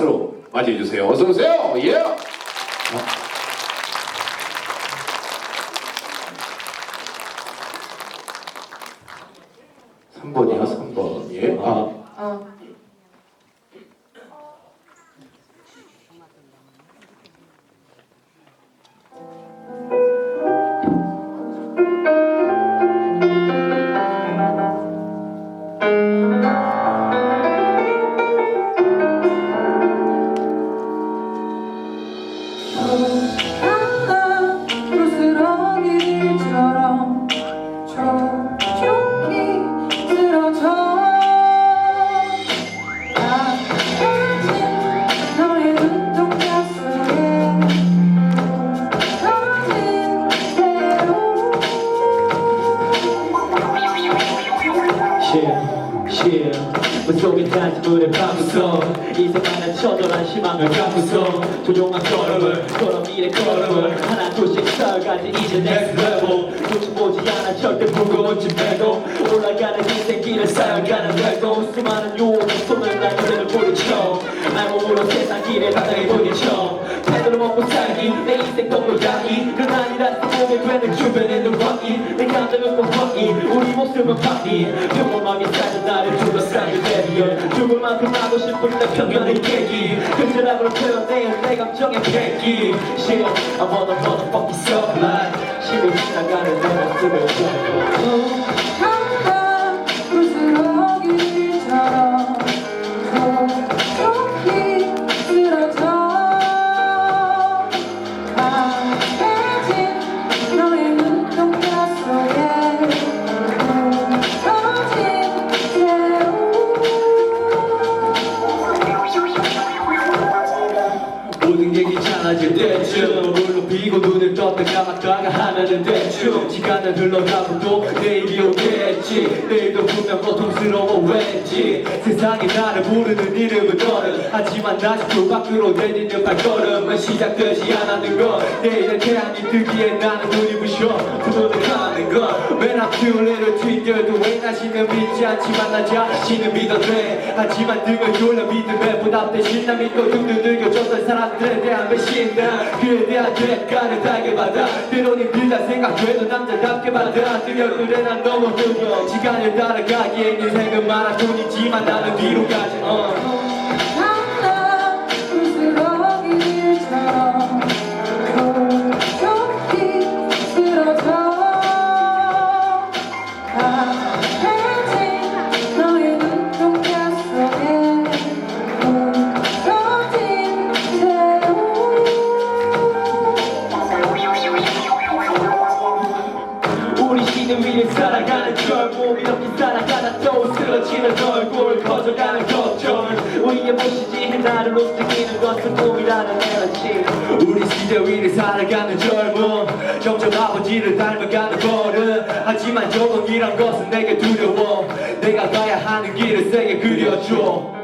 박수로 맞이해 주세요. 어서 오세요. 예. 3번이요, share, share 물속에 단지물의 밤부터 이 세상은 처절한 희망을 갖고서 조종한 걸음을 걸어 미래 걸음을. 하나 둘씩 쌓아가지 이제 next level 놓치 보지 않아 절대 무거운 짐에도 올라가는 인생 길을 쌓아가는 활동 수많은 유혹의 손을 날 그대를 부딪혀 알몸으로 세상 길에 바닥에 부딪혀 패드로 먹고 살기 내 인생 동로 양이 그건 아니라 보게 되는 주변에 꼭 확인 우리 모습은 확인 평범하게 사는 나를 둘러싸인 대비열 죽을 만큼 하고 싶은 내 편견의 계기. 근절함으로 표현된 내 감정의 패기. Shit, I wanna motherfucking supply 시로 지나가는 내 모습을 보고 게 귀찮아질 때쯤 물로 비고 눈을 떴다 감았다가 하나는 대충 시간은 흘러가고 또 내일이 오겠지. 내일도 분명 고통스러워 왠지. 세상이 나를 부르는 이름은 너는. 하지만 다시 또 밖으로 내딛는 발걸음은 시작되지 않았는 걸. 내일의 태양이 뜨기에 나는 눈이 부셔 두 눈을 When I feel little trigger도 왜 다시는 믿지 않지만 나 자신은 믿어돼 하지만 등을 돌려 믿음에 보답돼 신나 믿고 등등 늙어졌던 사람들에 대한 배신 다 그에 대한 대가를 달게 받아. 때론 힘들다 생각돼도 남자답게 받아들여 그래 난 너무 흐려 시간을 따라가기엔 인생은 마라톤이지만 나는 뒤로 가지 어. 위를 살아가는 결국 이렇게 살아가다 또 쓰러지는 얼굴 커져가는 걱정을. 우리의 모시지? 나를 움직이는 것은 꿈이라는 에너지. 우리 시대 위를 살아가는 젊음. 점점 아버지를 닮아가는 버릇 하지만 조금 이런 것은 내게 두려워. 내가 가야 하는 길을 세게 그려줘